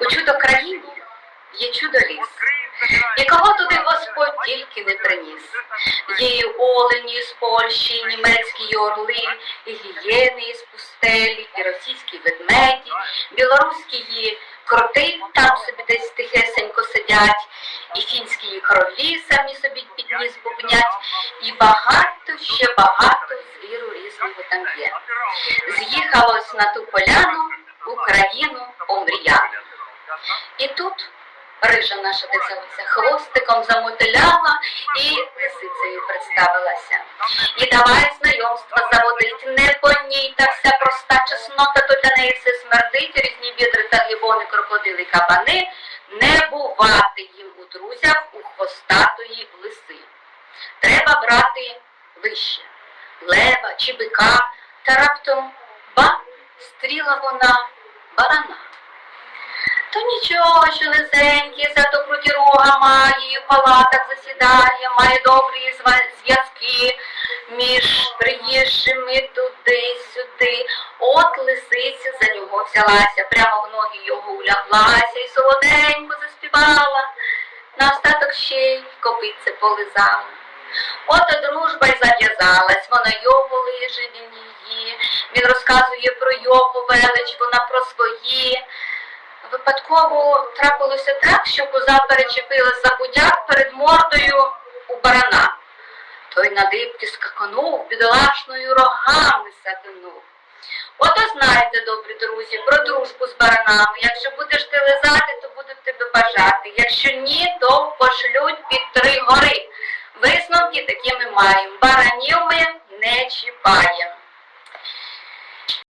У чудо країні є чудо ліс. І кого туди Господь тільки не приніс. Є і олені з Польщі, і німецькі орли, і гієни із пустелі, і російські ведмеді, білоруські кроти там собі десь тихесенько сидять, і фінські королі самі собі під ніс бубнять, і багато, ще багато звіру різного там є. З'їхалось на ту поляну Україну омріяно. І тут рижа наша де хвостиком замотиляла і лисицею представилася. І давай знайомство заводить, не по ній та вся проста чеснота, то для неї все смердить, різні вітри та гібони, крокодили, кабани, не бувати їм у друзях у хвостатої лиси. Треба брати вище лева чи бика, та раптом ба, стріла вона барана. То нічого, що низенький, зато круті рога має, в палатах засідає, має добрі зв'язки між приїжджими туди-сюди. От лисиця за нього взялася, прямо в ноги його уляглася і солоденько заспівала. На остаток ще й копитце полизала. От дружба й зав'язалась, вона його лиже, він її, він розказує про його велич, вона про свої. Випадково трапилося так, що коза перечепилась за будяк перед мордою у барана. Той на дибки скаканув, бідолашною рогами сатинув. Ото знаєте, добрі друзі, про дружбу з баранами. Якщо будеш ти лизати, то будуть тебе бажати. Якщо ні, то пошлють під три гори. Висновки такі ми маємо. Баранів ми не чіпаємо.